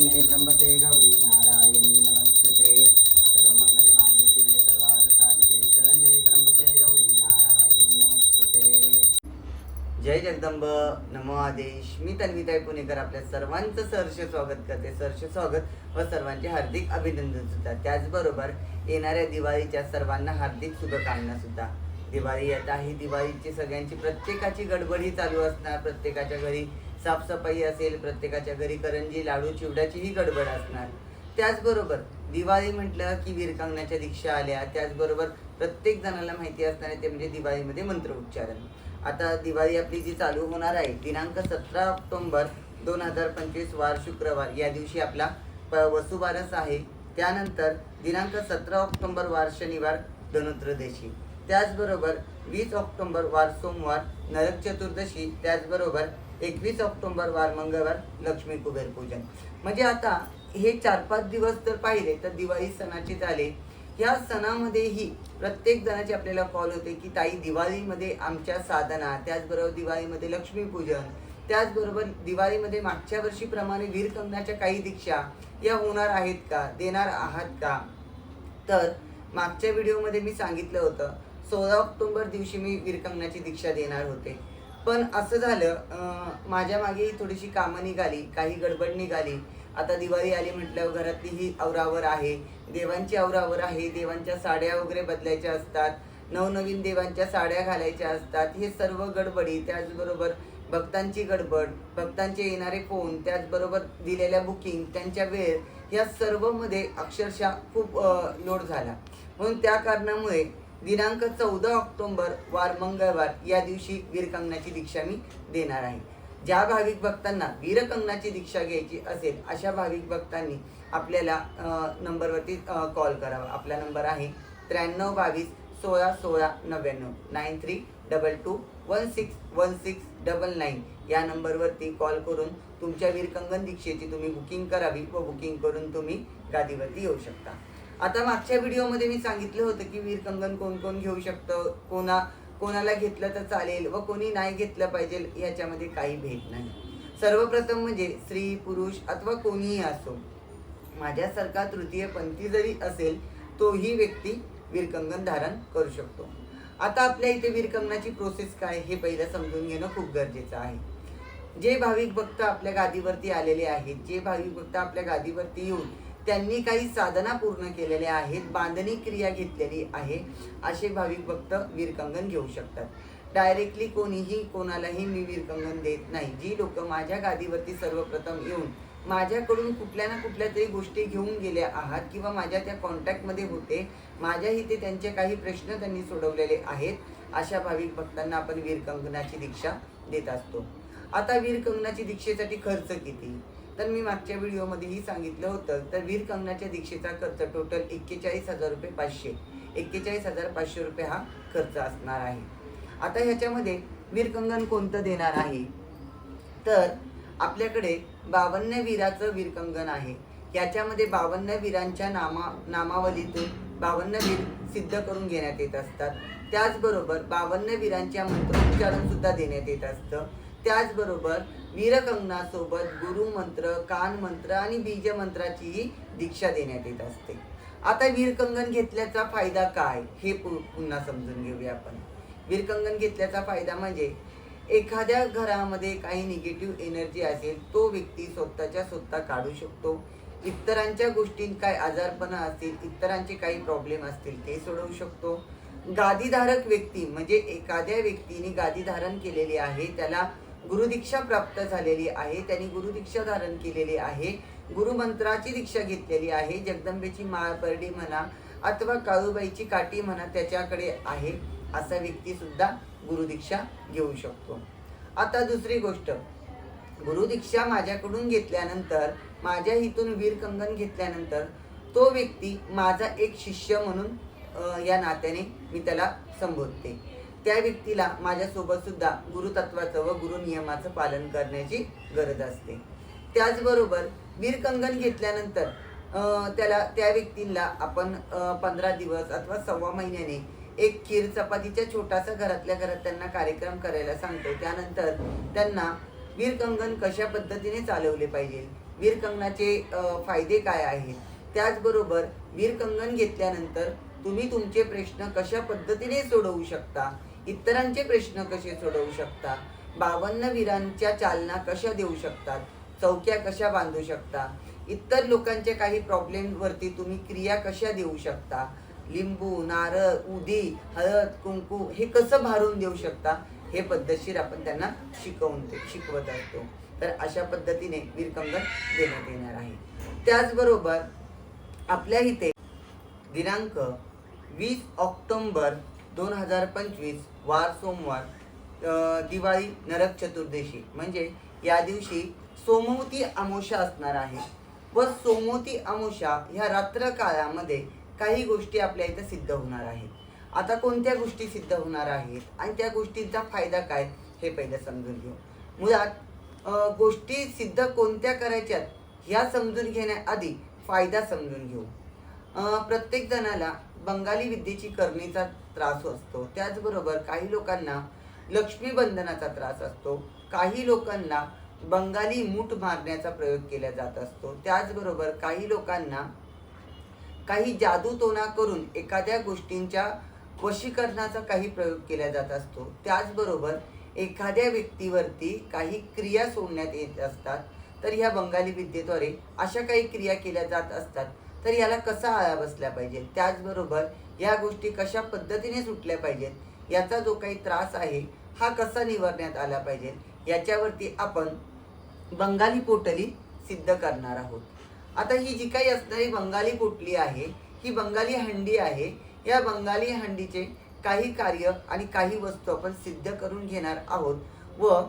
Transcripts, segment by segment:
शरण्ये त्र्यंबके गौरी नारायणी नमस्तुते सर्वमंगलमांगल्ये शिवे सर्वार्थसाधिके शरण्ये त्र्यंबके गौरी नारायणी नमस्तुते जय जगदंब। नमो आदेश। मी तन्विताई पुणेकर आपल्या सर्वांचं सहर्ष स्वागत करते। सहर्ष स्वागत व सर्वांचे हार्दिक अभिनंदन सुद्धा. त्याचबरोबर येणाऱ्या दिवाळीच्या सर्वांना हार्दिक शुभकामना सुद्धा. दिवाळी येत आहे. दिवाळीची सगळ्यांची प्रत्येकाची गडबडी चालू असणार. प्रत्येकाच्या घरी साफसफाई असेल प्रत्येकाच्या घरी करंजी लाडू चिवड्याचीही गडबड असणार. त्याचबरोबर दिवाळी म्हटलं की वीरकांगण्याच्या दीक्षा आल्या त्याचबरोबर प्रत्येक जणाला माहिती असणारे ते म्हणजे दिवाळीमध्ये मंत्र उच्चारण. आता दिवाळी आपली जी चालू होणार आहे दिनांक सतरा ऑक्टोंबर दोन हजार पंचवीस वार शुक्रवार या दिवशी आपला प- वसुबारस आहे. त्यानंतर दिनांक सतरा ऑक्टोंबर वार शनिवार धनुत्रयोदशी त्याचबरोबर वीस ऑक्टोंबर वार सोमवार नरक चतुर्दशी. त्याचबरोबर एकवीस ऑक्टोंबर वार मंगळवार लक्ष्मी कुबेर पूजन. म्हणजे आता हे चार पाच दिवस जर पाहिले तर दिवाळी सणाचे झाले. या सणामध्येही प्रत्येक जणाचे आपल्याला कॉल होते की ताई दिवाळीमध्ये आमच्या साधना त्याचबरोबर दिवाळीमध्ये लक्ष्मीपूजन त्याचबरोबर दिवाळीमध्ये मागच्या वर्षीप्रमाणे वीरकंगनाच्या काही दीक्षा या होणार आहेत का देणार आहात का? तर मागच्या व्हिडिओमध्ये मी सांगितलं होतं सोळा ऑक्टोंबर दिवशी मी वीरकंगनाची दीक्षा देणार होते. पण असं झालं माझ्या मागे थोडीशी कामं निघाली काही गडबड निघाली. आता दिवाळी आली म्हटल्यावर घरातली ही आवरावर आहे. देवांची आवरावर आहे. देवांच्या साड्या वगैरे बदलायच्या असतात. नवनवीन देवांच्या साड्या घालायच्या असतात. हे सर्व गडबडी त्याचबरोबर भक्तांची गडबड भक्तांचे येणारे फोन त्याचबरोबर दिलेल्या बुकिंग त्यांच्या वेळ या सर्वमध्ये अक्षरशः खूप लोड झाला. म्हणून त्या कारणामुळे दिनांक चौदा ऑक्टोंबर वार मंगळवार या दिवशी वीरकंगनाची दीक्षा मी देणार आहे. ज्या भाविक भक्तांना वीरकंगनाची दीक्षा घ्यायची असेल अशा भाविक भक्तांनी आपल्याला नंबरवरती कॉल करावा. आपला नंबर आहे त्र्याण्णव बावीस सोळा सोळा नव्याण्णव. Nine three double two one six one six double nine या नंबरवरती कॉल करून तुमच्या वीरकंगन दीक्षेची तुम्ही बुकिंग करावी व बुकिंग करून तुम्ही गादीवरती येऊ शकता. आता मागच्या व्हिडिओमध्ये मी सांगितलं होतं की वीरकंगन कोण कोण घेऊ शकतं? कोणा कोणाला घेतलं तर चालेल व कोणी नाही घेतलं पाहिजे याच्यामध्ये काही भेट नाही. सर्वप्रथम म्हणजे स्त्री पुरुष अथवा कोणीही असो माझ्यासारखा तृतीय पंथी जरी असेल तोही व्यक्ती वीरकंगन धारण करू शकतो. आता आपल्या इथे वीरकंगनाची प्रोसेस काय हे पहिलं समजून घेणं खूप गरजेचं आहे. जे भाविक भक्त आपल्या गादीवरती आलेले आहेत जे भाविक भक्त आपल्या गादीवरती येऊन त्यांनी काही साधना पूर्ण केलेल्या आहेत बांधणी क्रिया घेतलेली आहे असे भाविक भक्त वीरकंगन घेऊ शकतात. डायरेक्टली कोणीही कोणालाही मी वीरकंगन देत नाही. जी लोक माझ्या गादीवरती सर्वप्रथम येऊन माझ्याकडून कुठल्या ना कुठल्या तरी गोष्टी घेऊन गेल्या आहात किंवा माझ्या त्या कॉन्टॅक्टमध्ये होते माझ्या इथे त्यांचे काही प्रश्न त्यांनी सोडवलेले आहेत अशा भाविक भक्तांना आपण वीरकंगनाची दीक्षा देत असतो. आता वीरकंगनाची दीक्षेसाठी खर्च किती? तर मी मागच्या व्हिडिओमध्येही सांगितलं होतं तर वीर कंगनाच्या दीक्षेचा खर्च टोटल एक्केचाळीस हजार रुपये पाचशे. एक्केचाळीस हजार पाचशे रुपये हा खर्च असणार आहे. आता ह्याच्यामध्ये वीर कंगन कोणतं देणार आहे? तर आपल्याकडे बावन्न वीराचं वीरकंगन आहे. याच्यामध्ये बावन्न वीरांच्या नामा नामावलीतून बावन्न वीर सिद्ध करून घेण्यात येत असतात. त्याचबरोबर बावन्न वीरांच्या मंत्रोच्चारण सुद्धा देण्यात येत असतं. त्याचबरोबर वीरकंगनासोबत गुरुमंत्र कान मंत्र आणि बीजमंत्राचीही दीक्षा देण्यात येत असते. आता वीरकंगन घेतल्याचा फायदा काय? हे पु- पुन्हा समजून घेऊया आपण. वीरकंगन घेतल्याचा फायदा म्हणजे एखाद्या घरामध्ये काही निगेटिव्ह एनर्जी असेल तो व्यक्ती स्वतःच्या स्वतः काढू शकतो. इतरांच्या गोष्टीत काय आजारपणा असतील इतरांचे काही प्रॉब्लेम असतील ते सोडवू शकतो. गादीधारक व्यक्ती म्हणजे एखाद्या व्यक्तीने गादी धारण केलेली आहे त्याला गुरुदीक्षा प्राप्त झालेली आहे. त्यांनी गुरुदीक्षा धारण केलेली आहे. गुरुमंत्राची दीक्षा घेतलेली आहे. जगदंबेची माळ म्हणा अथवा काळूबाईची काठी म्हणा त्याच्याकडे आहे असा व्यक्तीसुद्धा गुरुदीक्षा घेऊ शकतो. आता दुसरी गोष्ट. गुरुदीक्षा माझ्याकडून घेतल्यानंतर माझ्या इथून वीरकंगन घेतल्यानंतर तो व्यक्ती माझा एक शिष्य म्हणून या नात्याने मी त्याला संबोधते. त्या व्यक्तीला माझ्यासोबत सुद्धा गुरुतत्वाचं व गुरुनियमाचं पालन करण्याची गरज असते. त्याचबरोबर वीरकंगन घेतल्यानंतर त्याला त्या व्यक्तीला आपण पंधरा दिवस अथवा सव्वा महिन्याने एक खीर चपातीच्या छोटासा घरातल्या घरात त्यांना कार्यक्रम करायला सांगतो. त्यानंतर त्यांना वीरकंगन कशा पद्धतीने चालवले पाहिजे? वीरकंगनाचे फायदे काय आहेत? त्याचबरोबर वीरकंगन घेतल्यानंतर तुम्ही तुमचे प्रश्न कशा पद्धतीने सोडवू शकता? इतरांचे प्रश्न कसे सोडवू शकता? बावन्न वीरांच्या चालना कशा देऊ शकतात? चौक्या कशा बांधू शकता? इतर लोकांच्या काही प्रॉब्लेमवरती तुम्ही क्रिया कशा देऊ शकता? लिंबू नारळ उदी हळद कुंकू हे कसं भारून देऊ शकता? हे पद्धतशीर आपण त्यांना शिकवून शिकवत असतो. तर अशा पद्धतीने वीरकंगन देण्यात येणार आहे. त्याचबरोबर आपल्या इथे दिनांक वीस ऑक्टोंबर दोन हजार पंचवीस वार सोमवार दिवाळी नरक चतुर्दशी. म्हणजे या दिवशी सोमवती अमावस्या असणार आहे. व सोमवती अमावस्या ह्या रात्र काळामध्ये काही गोष्टी आपल्या इथं सिद्ध होणार आहेत. आता कोणत्या गोष्टी सिद्ध होणार आहेत आणि त्या गोष्टींचा फायदा काय हे पहिलं समजून घेऊ. मुळात गोष्टी सिद्ध कोणत्या करायच्यात ह्या समजून घेण्याआधी फायदा समजून घेऊ. प्रत्येक जणाला बंगाली विद्येची करणीचा त्रास असतो. त्याचबरोबर काही लोकांना लक्ष्मीबंधनाचा त्रास असतो. काही लोकांना बंगाली मूठ मारण्याचा प्रयोग केला जात असतो. त्याचबरोबर काही लोकांना काही जादूटोणा करून एखाद्या गोष्टींच्या वशीकरणाचा काही प्रयोग केला जात असतो. त्याचबरोबर एखाद्या व्यक्तीवरती काही क्रिया सोडण्यात येत असतात. तर ह्या बंगाली विद्येद्वारे अशा काही क्रिया केल्या जात असतात. तर याला कसा आळा बसला पाहिजे? त्याचबरोबर या गोष्टी कशा पद्धतीने सुटल्या पाहिजेत याचा जो काही त्रास आहे हा कसा निवारण्यात आला पाहिजे याच्यावरती आपण बंगाली पोटली सिद्ध करणार आहोत. आता ही जी काही असणारी बंगाली पोटली आहे ही बंगाली हंडी आहे या बंगाली हंडीचे काही कार्य आणि काही वस्तू आपण सिद्ध करून घेणार आहोत व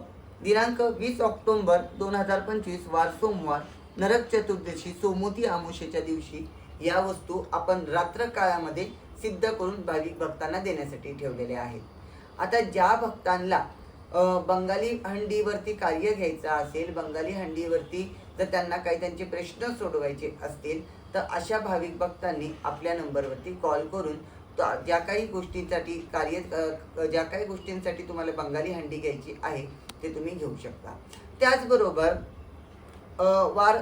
दिनांक वीस ऑक्टोंबर दोन हजार पंचवीस वार सोमवार नरक चतुर्दशी सोमोती आमोशेच्या दिवशी या वस्तू आपण रात्र काळामध्ये सिद्ध करून भाविक भक्तांना देण्यासाठी ठेवलेले आहेत. आता ज्या भक्तांना बंगाली हंडीवरती कार्य घ्यायचं असेल बंगाली हंडीवरती जर त्यांना काही त्यांचे प्रश्न सोडवायचे असतील तर अशा भाविक भक्तांनी आपल्या नंबरवरती कॉल करून ज्या काही गोष्टींसाठी कार्य ज्या काही गोष्टींसाठी तुम्हाला बंगाली हंडी घ्यायची आहे ते तुम्ही घेऊ शकता. त्याचबरोबर वार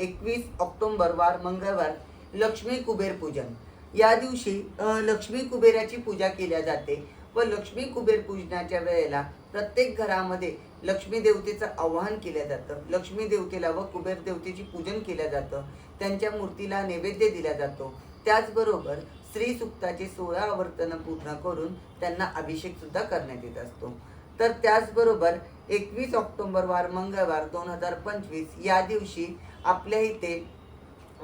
एकवीस ऑक्टोंबर वार मंगळवार लक्ष्मी कुबेर पूजन. या दिवशी लक्ष्मी कुबेराची पूजा केल्या जाते व लक्ष्मी कुबेर पूजनाच्या वेळेला प्रत्येक घरामध्ये लक्ष्मी देवतेचं आवाहन केलं जातं. लक्ष्मी देवतेला व कुबेर देवतेची पूजन केलं जातं. त्यांच्या मूर्तीला नैवेद्य दिला जातो. त्याचबरोबर स्त्री सुक्ताचे सोळा आवर्तन पूर्ण करून त्यांना अभिषेकसुद्धा करण्यात येत असतो. तर त्याचबरोबर एकवीस ऑक्टोंबर वार मंगळवार दोन हजार पंचवीस या दिवशी आपल्या इथे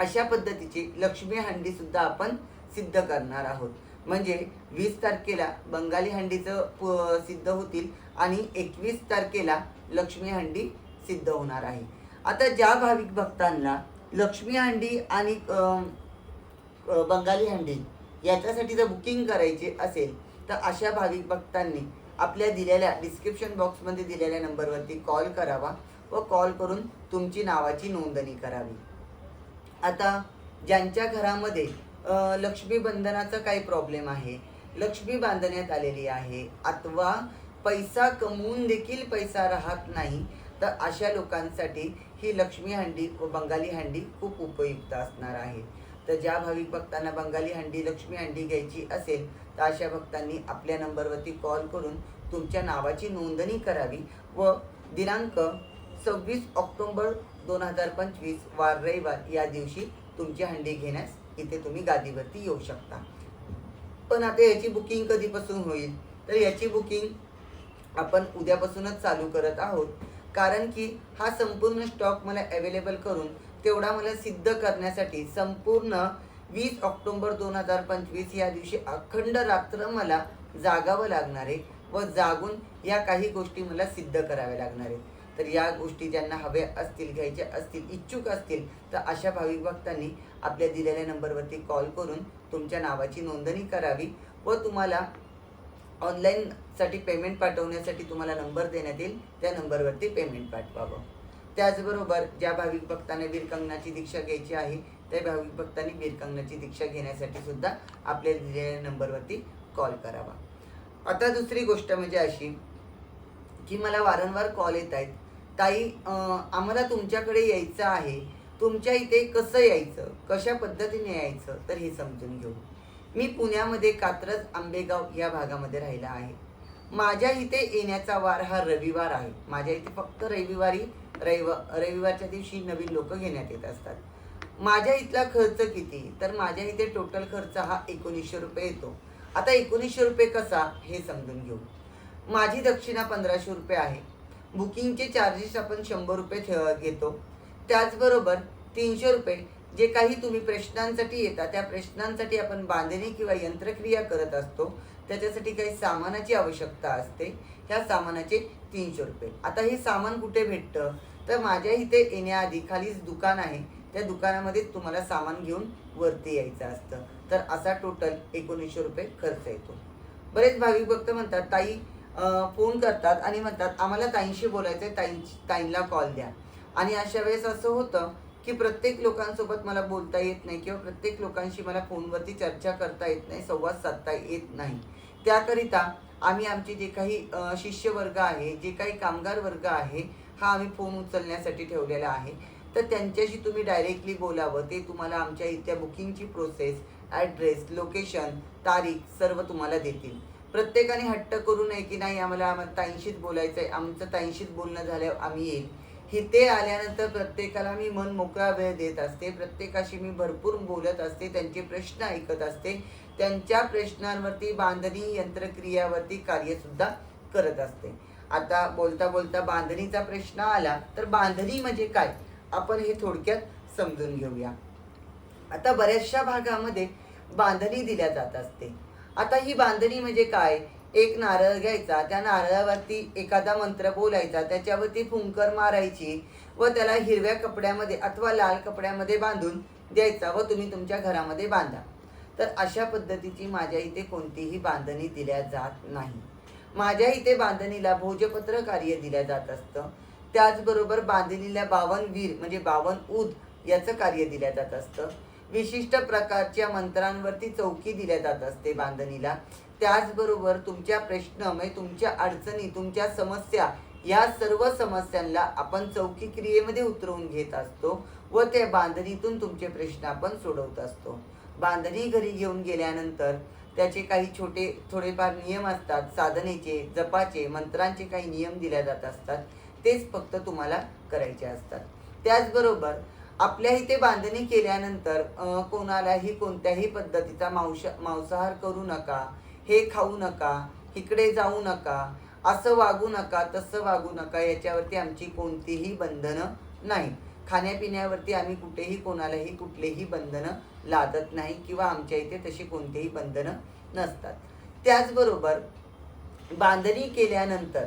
अशा पद्धतीची लक्ष्मी हंडीसुद्धा आपण सिद्ध करणार आहोत. म्हणजे वीस तारखेला बंगाली हंडीचं प- सिद्ध होतील आणि एकवीस तारखेला लक्ष्मी हंडी सिद्ध होणार आहे. आता ज्या भाविक भक्तांना लक्ष्मी हंडी आणि बंगाली हंडी याच्यासाठी जर बुकिंग करायची असेल तर अशा भाविक भक्तांनी आपल्या दिलेल्या डिस्क्रिप्शन बॉक्समध्ये दिलेल्या नंबरवरती कॉल करावा व कॉल करून तुमची नावाची नोंदणी करावी. आता ज्यांच्या घरामध्ये लक्ष्मी बंधनाचा काही प्रॉब्लेम आहे. लक्ष्मी बांधण्यात आलेली आहे. अथवा पैसा कमवून देखील पैसा राहत नाही तर अशा लोकांसाठी ही लक्ष्मी हंडी व बंगाली हंडी खूप उपयुक्त असणार आहे. तर ज्या भाविक भक्तांना बंगाली हंडी लक्ष्मी हंडी घ्यायची असेल तर अशा भक्तांनी आपल्या नंबरवरती कॉल करून तुमच्या नावाची नोंदणी करावी व दिनांक सव्वीस ऑक्टोबर दोन हजार पंचवीस वार रविवार या दिवशी तुमची हंडी घेण्यास इथे तुम्ही गादीवरती येऊ शकता. पण आता याची बुकिंग कधीपासून होईल? तर याची बुकिंग आपण उद्यापासूनच चालू करत आहोत. कारण की हा संपूर्ण स्टॉक मला अवेलेबल करून तेवढा मला सिद्ध करण्यासाठी संपूर्ण वीस ऑक्टोबर दोन हजार पंचवीस या दिवशी अखंड रात्र मला जागावं लागणार आहे व जागून या काही गोष्टी मला सिद्ध कराव्या लागणार आहेत. तर या गोष्टी ज्यांना हव्या असतील घ्यायचे असतील इच्छुक असतील तर अशा भाविक भक्तांनी आपल्या दिलेल्या नंबरवरती कॉल करून तुमच्या नावाची नोंदणी करावी व तुम्हाला ऑनलाईनसाठी पेमेंट पाठवण्यासाठी तुम्हाला नंबर देण्यात येईल. त्या नंबरवरती पेमेंट पाठवावं. त्याचबरोबर ज्या भाविक भक्ताने वीरकंगनाची दीक्षा घ्यायची आहे त्या भाविक भक्तांनी वीरकंगनाची दीक्षा घेण्यासाठी सुद्धा आपल्या दिलेल्या नंबरवरती कॉल करावा. आता दुसरी गोष्ट म्हणजे अशी की मला वारंवार कॉल येत आहेत. ताई आम्हाला तुमच्याकडे यायचं आहे. तुमच्या इथे कसं यायचं? कशा पद्धतीने यायचं? तर हे समजून घेऊ. मी पुण्यामध्ये कात्रज आंबेगाव या भागामध्ये राहिला आहे. माझ्या इथे येण्याचा वार हा रविवार आहे. माझ्या इथे फक्त रविवारी रविव रविवारच्या दिवशी नवीन लोक घेण्यात येत असतात. माझ्या इथला खर्च किती? तर माझ्या इथे टोटल खर्च हा एकोणीसशे रुपये येतो. आता एकोणीसशे रुपये कसा? हे समजून घेऊ. माझी दक्षिणा पंधराशे रुपये आहे. बुकिंगचे चार्जेस आपण शंभर रुपये ठेव घेतो. त्याचबरोबर तीनशे रुपये जे काही तुम्ही प्रश्नांसाठी येता त्या प्रश्नांसाठी आपण बांधणी किंवा यंत्रक्रिया करत असतो. त्याच्यासाठी काही सामानाची आवश्यकता असते. ह्या सामानाचे तीनशे रुपये. आता हे सामान कुठे भेटतं? तर माझ्या इथे येण्याआधी खालीच दुकान आहे. त्या दुकानामध्ये तुम्हाला सामान घेऊन वरती यायचं असतं. तर असा टोटल एकोणीसशे रुपये खर्च येतो. बरेच भाविक भक्त म्हणतात ताई फोन करतात आणि म्हणतात आम्हाला ताईंशी बोलायचं आहे ताईं कॉल द्या. आणि अशा वेळेस असं होतं की प्रत्येक लोकांसोबत मला बोलता येत नाही किंवा प्रत्येक लोकांशी मला फोनवरती चर्चा करता येत नाही संवाद साधता येत नाही. त्याकरिता आम्ही आमचे जे काही शिष्यवर्ग आहे जे काही कामगार वर्ग आहे हा आम्ही फोन उचलण्यासाठी ठेवलेला आहे. तर त्यांच्याशी तुम्ही डायरेक्टली बोलावं ते तुम्हाला आमच्या इथल्या बुकिंगची प्रोसेस ॲड्रेस लोकेशन तारीख सर्व तुम्हाला देतील. प्रत्येकाने हट्ट करू नये की नाही आम्हाला आम्हाला ताईंशीच बोलायचं आहे आमचं ताईंशीच बोलणं झाल्यावर आम्ही येईल. इथे आल्यानंतर प्रत्येकाला मी मन मोकळा वेळ देत असते. प्रत्येकाशी मी भरपूर बोलत असते. त्यांचे प्रश्न ऐकत असते. त्यांच्या प्रश्नांवरती बांधणी यंत्रक्रियावरती कार्यसुद्धा करत असते. आता बोलता बोलता बांधणीचा प्रश्न आला तर बांधणी म्हणजे काय? आपण हे थोडक्यात समजून घेऊया. आता बऱ्याचशा भागामध्ये बांधणी दिल्या जात असते. आता ही बांधणी म्हणजे काय? एक नारळ घ्यायचा त्या नारळावरती एखादा मंत्र बोलायचा त्याच्यावरती फुंकर मारायची व त्याला हिरव्या कपड्यामध्ये अथवा लाल कपड्यामध्ये बांधून द्यायचा व तुम्ही तुमच्या घरामध्ये बांधा. तर अशा पद्धतीची माझ्या इथे कोणतीही बांधणी दिल्या जात नाही. माझ्या इथे बांधणीला भोजपत्र कार्य दिल्या जात असतं. त्याचबरोबर बांधणीला बावन वीर म्हणजे बावन उद याचं कार्य दिल्या जात असतं. विशिष्ट प्रकारच्या मंत्रांवरती चौकी दिल्या जात असते बांधणीला. त्याचबरोबर तुमच्या प्रश्न म्हणजे तुमच्या अडचणी तुमच्या समस्या या सर्व समस्यांना आपण चौकी क्रियेमध्ये उतरवून घेत असतो व त्या बांधणीतून तुमचे प्रश्न आपण सोडवत असतो. बांधणी घरी घेऊन गेल्यानंतर त्याचे काही छोटे थोडेफार नियम असतात. साधनेचे जपाचे मंत्रांचे काही नियम दिल्या जात असतात. तेच फक्त तुम्हाला करायचे असतात. त्याचबरोबर आपल्या इथे बांधणी केल्यानंतर कोणालाही कोणत्याही पद्धतीचा मांस मांसाहार करू नका हे खाऊ नका इकडे जाऊ नका असं वागू नका तसं वागू नका याच्यावरती आमची कोणतीही बंधनं नाही. खाण्यापिण्यावरती आम्ही कुठेही कोणालाही कुठलेही बंधनं लादत नाही किंवा आमच्या इथे तशी कोणतीही बंधनं नसतात. त्याचबरोबर बांधणी केल्यानंतर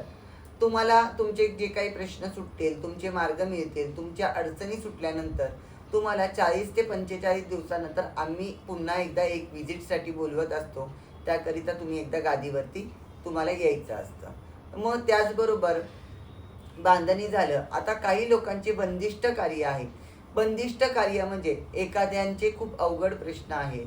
तुम्हाला तुमचे जे काही प्रश्न सुटतील तुमचे मार्ग मिळतील तुमच्या अडचणी सुटल्यानंतर तुम्हाला चाळीस ते पंचेचाळीस दिवसानंतर आम्ही पुन्हा एकदा एक व्हिजिटसाठी बोलवत असतो. त्याकरिता तुम्ही एकदा गादीवरती तुम्हाला यायचं असतं. मग त्याचबरोबर बांधणी झालं. आता काही लोकांचे बंदिष्ट कार्य आहे. बंदिष्ट कार्य म्हणजे एखाद्यांचे खूप अवघड प्रश्न आहेत.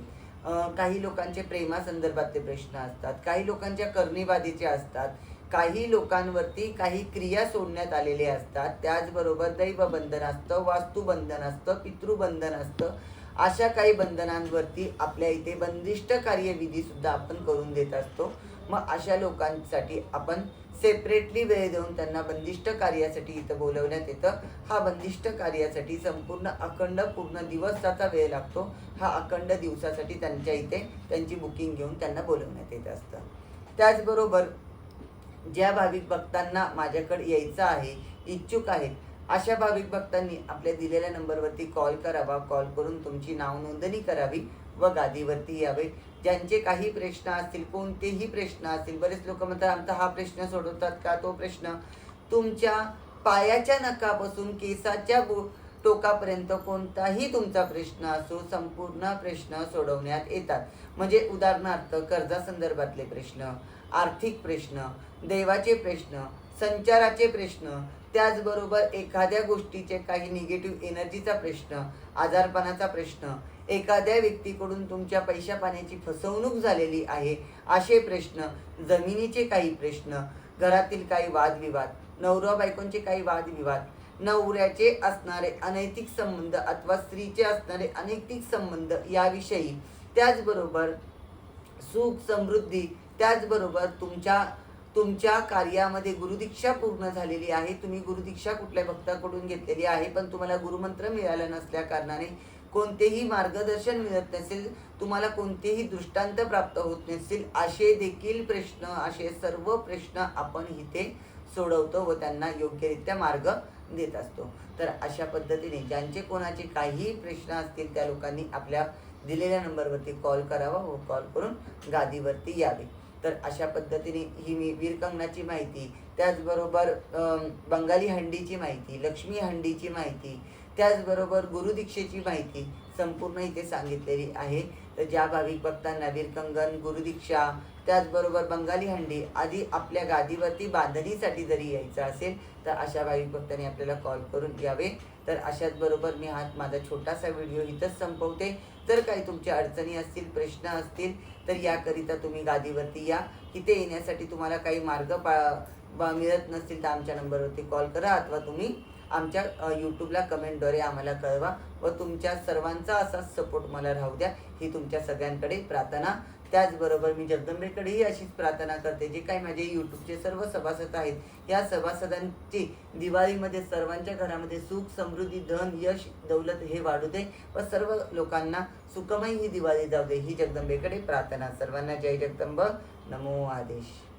काही लोकांचे प्रेमासंदर्भातले प्रश्न असतात. काही लोकांच्या करणीबाधीचे असतात. काही लोकांवरती काही क्रिया सोडण्यात आलेले असतात. त्याचबरोबर दैवबंधन असतं वास्तुबंधन असतं पितृबंधन असतं. अशा काही बंधनांवरती आपल्या इथे बंदिष्ट कार्यविधीसुद्धा आपण करून देत असतो. मग अशा लोकांसाठी आपण सेपरेटली वेळ देऊन त्यांना बंदिष्ट कार्यासाठी इथं बोलवण्यात येतं. हा बंदिष्ट कार्यासाठी संपूर्ण अखंड पूर्ण दिवसाचा वेळ लागतो. हा अखंड दिवसासाठी त्यांच्या इथे त्यांची बुकिंग घेऊन त्यांना बोलवण्यात येत असतं. त्याचबरोबर ज्या भाविक भक्तांना माझ्याकडे यायचं आहे इच्छुक आहेत अशा भाविक भक्तांनी आपल्या दिलेल्या नंबरवरती कॉल करावा कॉल करून तुमची नाव नोंदणी करावी व गादीवरती यावे. ज्यांचे काही प्रश्न असतील कोणतेही प्रश्न असतील बरेच लोक म्हणतात आमचा हा प्रश्न सोडवतात का? तो प्रश्न तुमच्या पायाच्या नखापासून केसाच्या बो टोकापर्यंत कोणताही तुमचा प्रश्न असो संपूर्ण प्रश्न सोडवण्यात येतात. म्हणजे उदाहरणार्थ कर्जासंदर्भातले प्रश्न आर्थिक प्रश्न देवाचे प्रश्न संचाराचे प्रश्न त्याचबरोबर एखाद्या गोष्टीचे काही निगेटिव्ह एनर्जीचा प्रश्न आजारपणाचा प्रश्न एखाद्या व्यक्तीकडून तुमच्या पैशा पाण्याची फसवणूक झालेली आहे असे प्रश्न जमिनीचे काही प्रश्न घरातील काही वादविवाद नवरा बायकोंचे काही वादविवाद नवऱ्याचे असणारे अनैतिक संबंध अथवा स्त्रीचे असणारे अनैतिक संबंध याविषयी. त्याचबरोबर सुख समृद्धी त्याचबरोबर तुमच्या तुमच्या कार्यामध्ये गुरुदीक्षा पूर्ण झालेली आहे. तुम्ही गुरुदीक्षा कुठल्या भक्ताकडून घेतलेली आहे? पण तुम्हाला गुरुमंत्र मिळाला नसल्या कारणाने कोणतेही मार्गदर्शन मिळत नसेल तुम्हाला कोणतेही दृष्टांत प्राप्त होत नसेल असे देखील प्रश्न असे सर्व प्रश्न आपण इथे सोडवतो व त्यांना योग्यरित्या मार्ग देत असतो. तर अशा पद्धतीने ज्यांचे कोणाचे काहीही प्रश्न असतील त्या लोकांनी आपल्या दिलेल्या नंबरवरती कॉल करावा व कॉल करून गादीवरती यावे. तर अशा पद्धतीने ही मी वीरकंगणाची माहिती त्याचबरोबर बंगाली हंडीची माहिती लक्ष्मी हंडीची माहिती त्याचबरोबर गुरुदीक्षेची माहिती संपूर्ण इथे सांगितलेली आहे. तर ज्या भाविक भक्तांना वीरकंगन गुरुदीक्षा त्याचबरोबर बंगाली हंडी आधी आपल्या गादीवरती बांधणीसाठी जरी यायचं असेल तर अशा भाविक भक्तांनी आपल्याला कॉल करून यावे तर अशाच बरोबर मी हा माझा छोटासा व्हिडिओ इथंच संपवते. जर काही तुमच्या अडचणी असतील प्रश्न असतील तर याकरिता तुम्ही गादीवरती या. इथे येण्यासाठी तुम्हाला काही मार्ग पा मिळत नसतील तर आमच्या नंबरवरती कॉल करा. अथवा तुम्ही आमच्या यूट्यूबला कमेंटद्वारे आम्हाला कळवा व तुमच्या सर्वांचा असाच सपोर्ट मला राहू द्या ही तुमच्या सगळ्यांकडे प्रार्थना. त्याचबरोबर मी जगदंबेकडेही अशीच प्रार्थना करते जे काही माझे यूट्यूबचे सर्व सभासद आहेत या सभासदांची दिवाळीमध्ये सर्वांच्या घरामध्ये सुख समृद्धी धन यश दौलत हे वाढू दे व सर्व लोकांना सुखमय ही दिवाळी जाऊ दे ही जगदंबेकडे प्रार्थना. सर्वांना जय जगदंब. नमो आदेश.